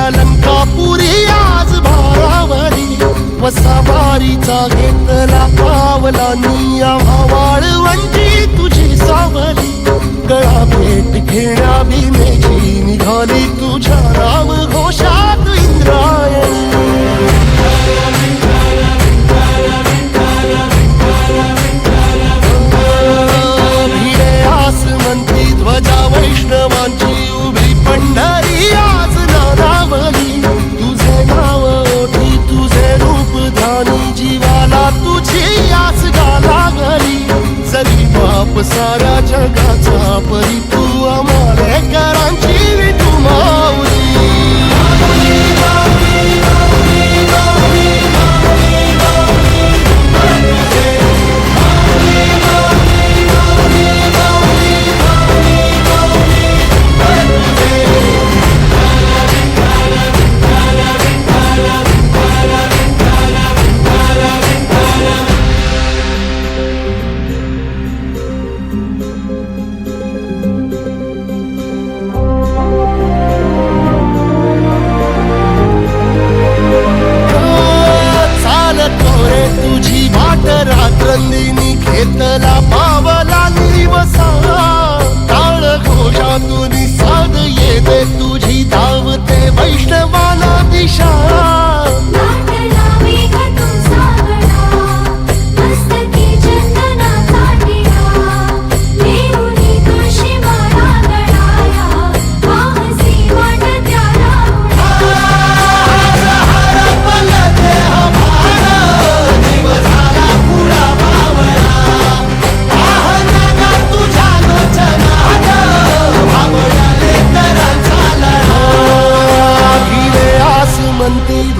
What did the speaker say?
याद आली तुझ्या लेकरांची अलंकापुरी आज भारावली वसावारीचा घेतला पावलांनी वाळवंटी तुझी सावली. गळा भेट घेण्या भीमेची निघाली तुझ्या राम घोषात इंद्रा. सारा जगाचा परिपूर्ण तुझी वाट रात्रंदिनी घेतला पावला निवसा